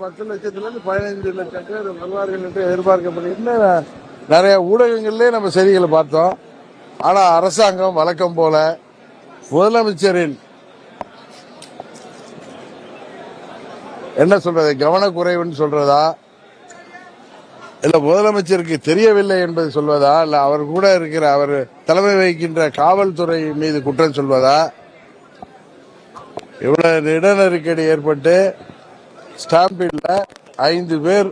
பத்து லட்சத்துல இருந்து லட்சம் பேர் வருவார்கள் என்று எதிர்பார்க்கப்படுகிறது நிறைய ஊடகங்கள்லேயே நம்ம செய்திகளை பார்த்தோம். ஆனா அரசாங்கம் வழக்கம் போல முதலமைச்சரின் என்ன சொல்றது கவனக்குறைவுன்னு சொல்றதா? இல்ல முதலமைச்சருக்கு தெரியவில்லை என்பது சொல்வதா? இல்ல அவர் கூட இருக்கிற அவர் தலைமை வகிக்கின்ற காவல்துறை மீது குற்றம் சொல்வதா? இவ்வளவு இட நெருக்கடி ஏற்பட்டு ஸ்டாம்பிட்ல ஐந்து பேர்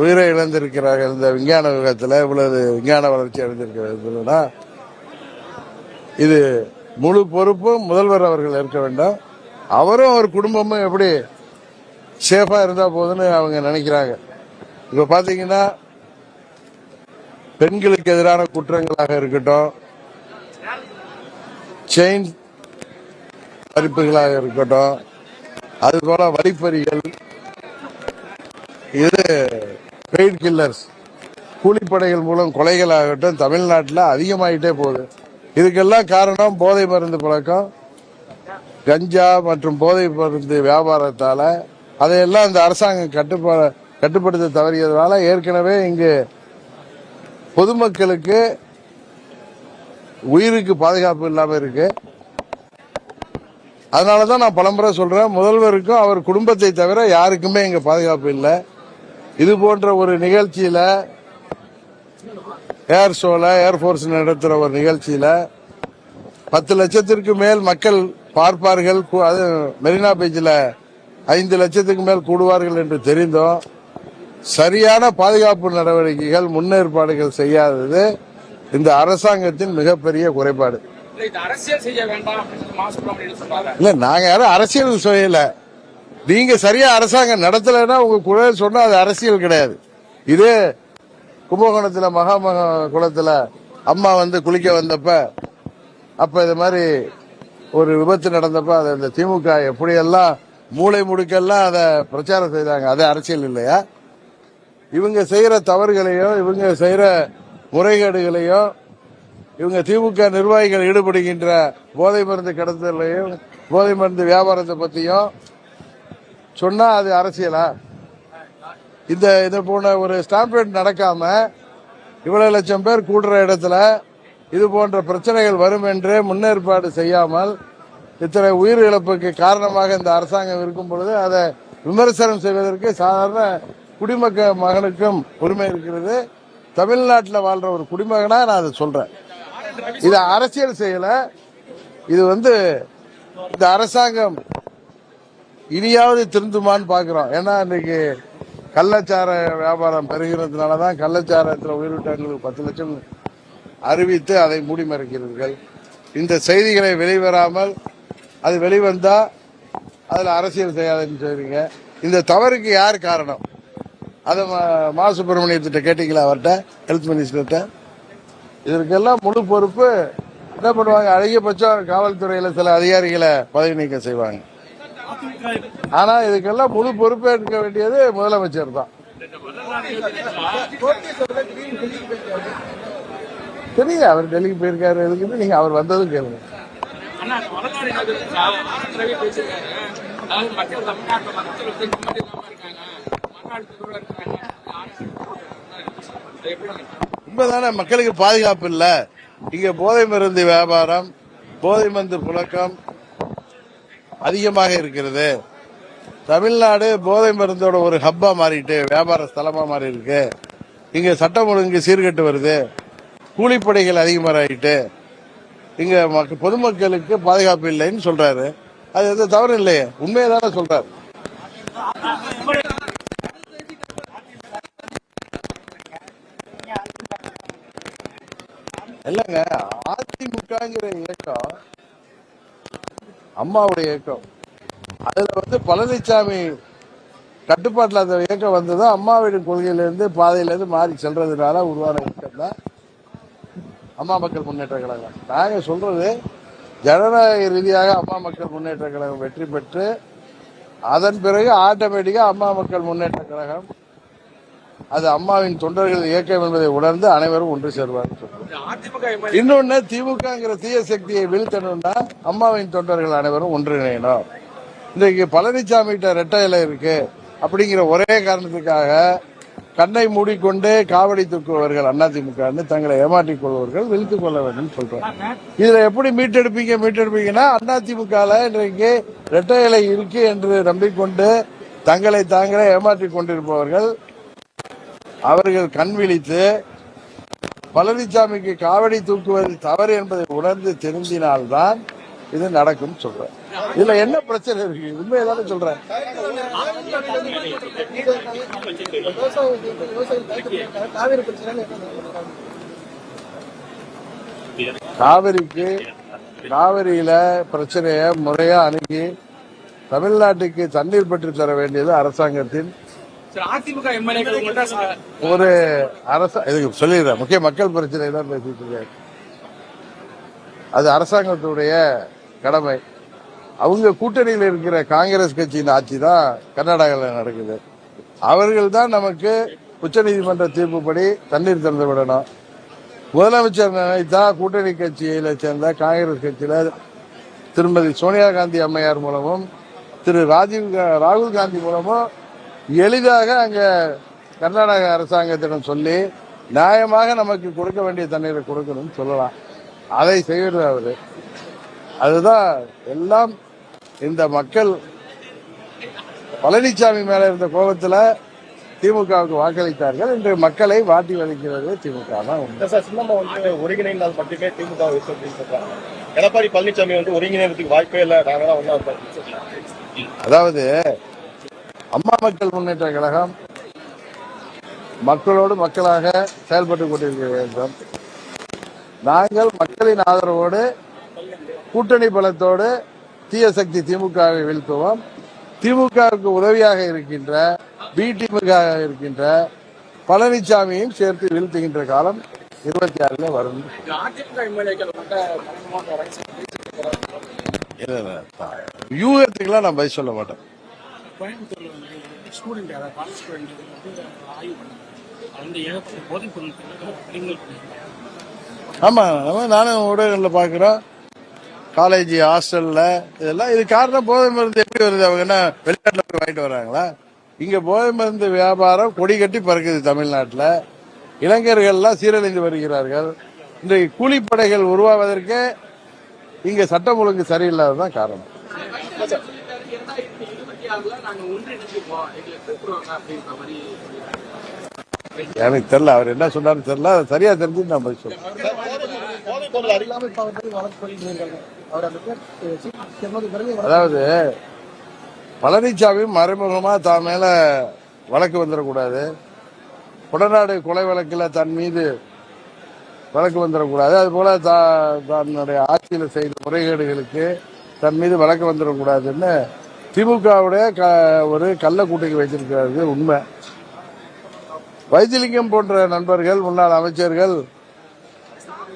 உயிரை இழந்திருக்கிறார்கள். இந்த விஞ்ஞான விகத்தில் இவ்வளவு விஞ்ஞான வளர்ச்சி அடைந்திருக்கிறதுனா இது முழு பொறுப்பும் முதல்வர் அவர்கள் இருக்க வேண்டும். அவரும் அவர் குடும்பமும் எப்படி சேஃபா இருந்தா போதுன்னு அவங்க நினைக்கிறாங்க. இப்ப பாத்தீங்கன்னா பெண்களுக்கு எதிரான குற்றங்களாக இருக்கட்டும் செயின் பறிப்புகளாக இருக்கட்டும் அதுபோல வழிப்பறிகள் இது பெயிட் கில்லர்ஸ். கூலிப்படைகள் மூலம் கொலைகள் ஆகட்டும் தமிழ்நாட்டில் அதிகமாகிட்டே போகுது. இதுக்கெல்லாம் காரணம் போதை மருந்து பழக்கம். கஞ்சா மற்றும் போதை மருந்து வியாபாரத்தால் அதையெல்லாம் இந்த அரசாங்கம் கட்டுப்பா கட்டுப்படுத்த தவறியதுனால ஏற்கனவே இங்கு பொதுமக்களுக்கு உயிருக்கு பாதுகாப்பு இல்லாமல் இருக்கு. அதனாலதான் நான் பலமுறை சொல்றேன் முதல்வருக்கும் அவர் குடும்பத்தை தவிர யாருக்குமே இங்கே பாதுகாப்பு இல்லை. இது போன்ற ஒரு நிகழ்ச்சியில ஏர் ஷோல ஏர்போர்ஸ் நடத்துற ஒரு நிகழ்ச்சியில பத்து லட்சத்திற்கு மேல் மக்கள் பார்ப்பார்கள். அது மெரினா பீச்சில் ஐந்து லட்சத்துக்கு மேல் கூடுவார்கள் என்று தெரிந்தும். சரியான பாதுகாப்பு நடவடிக்கைகள் முன்னேற்பாடுகள் செய்யாதது இந்த அரசாங்கத்தின் மிகப்பெரிய குறைபாடு. இல்ல நாங்க யாரும் அரசியல் செய்யல. நீங்க சரியா அரசாங்கம் நடத்தலைன்னா உங்க குரல் சொன்னா அது அரசியல் கிடையாது. இது கும்பகோணத்துல மகாமக குளத்துல அம்மா வந்து குளிக்க வந்தப்ப அப்ப இது மாதிரி ஒரு விபத்து நடந்தப்ப அது இந்த திமுக எப்படியெல்லாம் மூளை முடுக்கெல்லாம் அதை பிரச்சாரம் செய்தாங்க அது அரசியல் இல்லையா? இவங்க செய்யற தவறுகளையும் இவங்க செய்யற முறைகேடுகளையும் இவங்க திமுக நிர்வாகிகள் ஈடுபடுகின்ற போதை மருந்து கடத்தலையும் போதை மருந்து வியாபாரத்தை பத்தியும் சொன்னா அது அரசியலா? இந்த இது போன ஒரு ஸ்டாம்பேட் நடக்காம இவ்வளவு லட்சம் பேர் கூடுற இடத்துல இது போன்ற பிரச்சனைகள் வரும் என்று முன்னேற்பாடு செய்யாமல் இத்தனை உயிர் இழப்புக்கு காரணமாக இந்த அரசாங்கம் இருக்கும் பொழுது அதை விமர்சனம் செய்வதற்கு சாதாரண குடிமக்க மகனுக்கும் உரிமை இருக்கிறது. தமிழ்நாட்டில் வாழ்ற ஒரு குடிமகனா நான் அதை சொல்றேன். இது அரசியல் செய்யல. இது வந்து இந்த அரசாங்கம் இனியாவது திருந்துமான்னு பாக்குறோம் ஏன்னா இன்னைக்கு கள்ளச்சார வியாபாரம் பெருகிறதுனால தான் கள்ளச்சாரத்தில் உயிரிட்டவங்களுக்கு பத்து லட்சம் அறிவித்து அதை மூடி மறைக்கிறீர்கள். இந்த செய்திகளை வெளிவராமல் அது வெளிவந்தா அதுல அரசியல் செய்யாதுன்னு சொல்றீங்க. இந்த தவறுக்கு யார் காரணம்? அதை மா- மா சுப்பிரமணியத்திட்ட கேட்டீங்களா அவர்கிட்ட? ஹெல்த் மினிஸ்டர்கிட்ட இதற்கெல்லாம் முழு பொறுப்பு என்ன பண்ணுவாங்க? அதிகபட்சம் காவல்துறையில சில அதிகாரிகளை பதவி நீக்கம் செய்வாங்க. ஆனா இதுக்கெல்லாம் முழு பொறுப்பேற்க வேண்டியது முதலமைச்சர் தான். தெரியுங்க அவர் டெல்லிக்கு போயிருக்காரு எதுக்குன்னு? நீங்க அவர் வந்ததும் கேளுங்க. உண்மைதானே மக்களுக்கு பாதுகாப்பு இல்ல. இங்க போதை மருந்து வியாபாரம் போதை மருந்து புழக்கம் அதிகமாக இருக்கிறது. தமிழ்நாடு போதை மருந்தோட ஒரு ஹப்பா மாறிட்டு வியாபார ஸ்தலமா மாறி இருக்கு இங்க சட்டம் ஒழுங்கு சீர்கெட்டு வருது. கூலிப்படைகள் அதிகமாகிட்டு இங்க பொதுமக்களுக்கு பாதுகாப்பு இல்லைன்னு சொல்றாரு. அது எந்த தவறு இல்லையே. உண்மையை தானே சொல்றாரு. இல்லங்க அதிமுகங்கிற இயக்கம் அம்மாவுடைய இயக்கம். அதுல வந்து பழனிசாமி கட்டுப்பாட்டில் அந்த இயக்கம் வந்ததும் அம்மாவின் கொள்கையிலேருந்து பாதையிலேருந்து மாறி செல்றதுனால உருவான இயக்கம் தான் அம்மா மக்கள் முன்னேற்ற கழகம். நாங்கள் சொல்றது ஜனநாயக ரீதியாக அம்மா மக்கள் முன்னேற்ற கழகம் வெற்றி பெற்று அதன் பிறகு ஆட்டோமேட்டிக்காக அம்மா மக்கள் முன்னேற்ற கழகம் அது அம்மாவின் தொண்டர்கள் இயக்கம் என்பதை உணர்ந்து அனைவரும் ஒன்று சேர்வார்கள் இன்னொன்னு திமுகங்கிற தீய சக்தியை வீழ்த்தணும்னா அம்மாவின் தொண்டர்கள் அனைவரும் ஒன்றிணையணும். இன்றைக்கு பழனிசாமி கிட்ட ரெட்டை இலை இருக்கு. அப்படிங்கிற ஒரே காரணத்துக்காக கண்ணை மூடிக்கொண்டு காவடி தூக்குபவர்கள் அதிமுக தங்களை ஏமாற்றிக் கொள்வர்கள் விழித்துக் கொள்ள வேண்டும் சொல்றாங்க. இதுல எப்படி மீட்டெடுப்பீங்க மீட்டெடுப்பீங்கன்னா அதிமுக இன்றைக்கு இரட்டை இலை இருக்கு என்று நம்பிக்கொண்டு தங்களை தாங்களே ஏமாற்றிக் கொண்டிருப்பவர்கள் அவர்கள் கண் விழித்து பழனிசாமிக்கு காவடி தூக்குவது தவறு என்பதை உணர்ந்து திருந்தினால்தான் இது நடக்கும் சொல்றேன். இதுல என்ன பிரச்சனை இருக்கு? உண்மையதான சொல்றேன். காவிரிக்கு காவிரியில பிரச்சனையை முறையா அணுகி தமிழ்நாட்டுக்கு தண்ணீர் பெற்று தர வேண்டியது அரசாங்கத்தின் ஒரு அரசு இதுக்கு சொல்லிடுறேன். முக்கிய மக்கள் பிரச்சனை தான் பேசிட்டு இருக்கேன். அது அரசாங்கத்துடைய கடமை. அவங்க கூட்டணியில் இருக்கிற காங்கிரஸ் கட்சியின் ஆட்சி தான் கர்நாடகாவில் நடக்குது. அவர்கள் தான் நமக்கு உச்சநீதிமன்ற தீர்ப்புப்படி தண்ணீர் திறந்து விடணும். முதலமைச்சர் நினைத்தா கூட்டணி கட்சியில சேர்ந்த காங்கிரஸ் கட்சியில திருமதி சோனியா காந்தி அம்மையார் மூலமும் திரு ராஜீவ் கா- ராகுல் காந்தி மூலமும் எளிதாக அங்க கர்நாடக அரசாங்கத்திடம் சொல்லி நியாயமாக நமக்கு கொடுக்க வேண்டிய தண்ணீரை கொடுக்கணும்னு சொல்லலாம். அதை செய்வது அவரு. அதுதான் எல்லாம் இந்த மக்கள் பழனிசாமி மேல இருந்த கோபத்துல திமுகவுக்கு வாக்களித்தார்கள் இன்று மக்களை வாட்டி வதைக்கிறது திமுக தான் ஒருங்கிணைந்தால் மட்டுமே திமுக எடப்பாடி பழனிசாமி வந்து ஒருங்கிணைறதுக்கு வாய்ப்பே இல்லை நாங்க தான் ஒன்னா இருப்போம். அதாவது அம்மா மக்கள் முன்னேற்ற கழகம் மக்களோடு மக்களாக செயல்பட்டுக் கொண்டிருக்க வேண்டும் நாங்கள் மக்களின் ஆதரவோடு கூட்டணி பலத்தோடு தீய சக்தி திமுகவை வீழ்த்துவோம். திமுகவுக்கு உதவியாக இருக்கின்ற பி திமுக இருக்கின்ற பழனிசாமியும் சேர்த்து வீழ்த்துகின்ற காலம் இருபத்தி ஆறுல வரும். யூகத்துக்கெல்லாம் நான் பதில் சொல்ல மாட்டேன். ஸ்டூடெண்ட் அதாவது காலேஜ் ஸ்டூடெண்ட் வந்து ஆய்வு பண்ணாங்க. அது வந்து ஏகப்பட்ட போதைப் பொருள் கிரிமினல் பண்ணியிருக்காங்க ஆமா நம்ம நானும் ஊடகங்களில் பார்க்குறோம். காலேஜ் ஹாஸ்டல்ல இதெல்லாம் இது காரணம் போதை மருந்து எப்படி வருது? அவங்க என்ன வெளிநாட்டில் போய் வாங்கிட்டு வராங்களா இங்க போதை மருந்து வியாபாரம் கொடி கட்டி பறக்குது தமிழ்நாட்டில். இளைஞர்கள்லாம் சீரழிந்து வருகிறார்கள். இன்றைக்கு கூலிப்படைகள் உருவாவதற்கே இங்க சட்டம் ஒழுங்கு சரியில்லாததான் காரணம். இரண்டாயிரத்தி இருபத்தி ஆறுல நாங்க ஒன்றிணைஞ்சிருக்கோம் எங்களை கூப்பிடுவாங்க அப்படின்ற மாதிரி எனக்கு தெரியல அவர் என்ன சொன்னாருன்னு தெரியல சரியா தெரிஞ்சு நான் பதில் சொல்றேன். அதாவது பழனிசாமி மறைமுகமா தான் மேல வழக்கு வந்துடக்கூடாது கொடநாடு கொலை வழக்கில் தன் மீது வழக்கு வந்துடக்கூடாது அது போல தா- தன்னுடைய ஆட்சியில் செய்த முறைகேடுகளுக்கு தன் மீது வழக்கு வந்துடக்கூடாதுன்னு திமுகவுடைய க ஒரு கள்ள கூட்டணி வைத்திருக்கிறது உண்மை. வைத்திலிங்கம் போன்ற நண்பர்கள் முன்னாள் அமைச்சர்கள்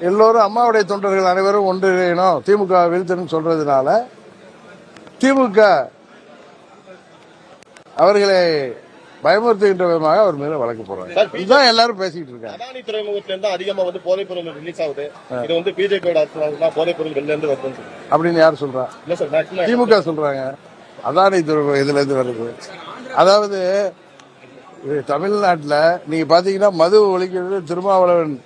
எல்லோரும் அம்மாவுடைய தொண்டர்கள் அனைவரும் ஒன்றிணையணும் திமுக வீழ்த்தணும் சொல்றதுனால. திமுக அவர்களை பயமுறுத்துகின்ற விதமாக அவர் மீது வழக்கு போடுறாங்க. இதுதான் எல்லாரும் பேசிக்கிட்டு இருக்காங்க. அதானி துறைமுகத்துல இருந்து அதிகமா வந்து போதைப் பொருள் ரிலீஸ் ஆகுது இது வந்து பிஜேபியோட போதைப் பொருள் வெளில இருந்து வருதுன்னு. அப்படின்னு யார் சொல்றா? திமுக சொல்றாங்க. அதானி துருவம் இதுல இருந்து வருது. அதாவது இது தமிழ்நாட்டுல நீங்க பாத்தீங்கன்னா மது ஒழிக்கிறது திருமாவளவன்.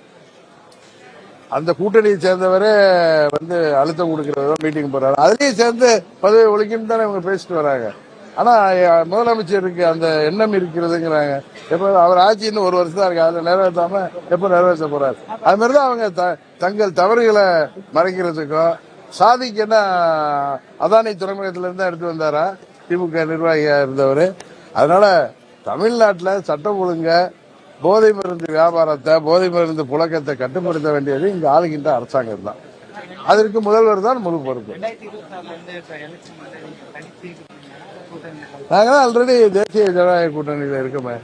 அந்த கூட்டணியை சேர்ந்தவரே வந்து அழுத்தம் கொடுக்கிறதோ மீட்டிங் போறாரு அதுலேயும் சேர்ந்து பதவி ஒழிக்கணும் தானே இவங்க பேசிட்டு வராங்க. ஆனா முதலமைச்சருக்கு அந்த எண்ணம் இருக்கிறதுங்கிறாங்க. எப்ப அவர் ஆட்சி இன்னும் ஒரு வருஷம் தான் இருக்கு. அதை நிறைவேற்றாம எப்ப நிறைவேற்ற போறாரு? அது மாதிரிதான் அவங்க த- தங்கள் தவறுகளை மறைக்கிறதுக்கும் சாதிக்கு என்ன அதானி துறைமுகத்துல இருந்து எடுத்து வந்தாரா திமுக நிர்வாகியா இருந்தவர் அதனால தமிழ்நாட்டுல சட்டம் ஒழுங்க போதை மருந்து வியாபாரத்தை போதை மருந்து புழக்கத்தை கட்டுப்படுத்த வேண்டியது இங்க ஆளுகின்ற அரசாங்கம் தான் அதற்கு முதல்வர் தான் முழு பொறுப்பு நாங்க ஆல்ரெடி தேசிய ஜனநாயக கூட்டணியில இருக்கோமே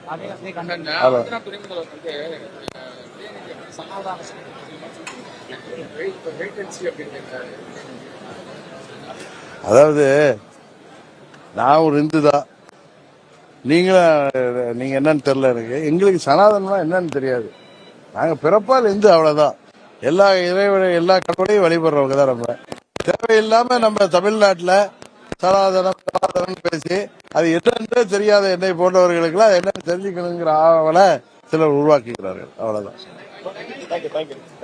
அதாவது நான் ஒரு இந்து தான் நீங்களும் நீங்க என்னன்னு தெரியல எனக்கு. எங்களுக்கு சனாதனம் என்னன்னு தெரியாது. நாங்க பிறப்பால் இந்து அவ்வளவுதான் எல்லா இறைவனை எல்லா கடவுளையும் வழிபடுறவங்க தான் நம்ம. தேவையில்லாம நம்ம தமிழ்நாட்டுல சனாதனம் சனாதனம் பேசி அது என்னன்னு தெரியாத என்னை போன்றவர்களுக்கெல்லாம் என்னன்னு தெரிஞ்சுக்கணுங்கிற ஆவலை சிலர் உருவாக்குகிறார்கள். அவ்வளவுதான்.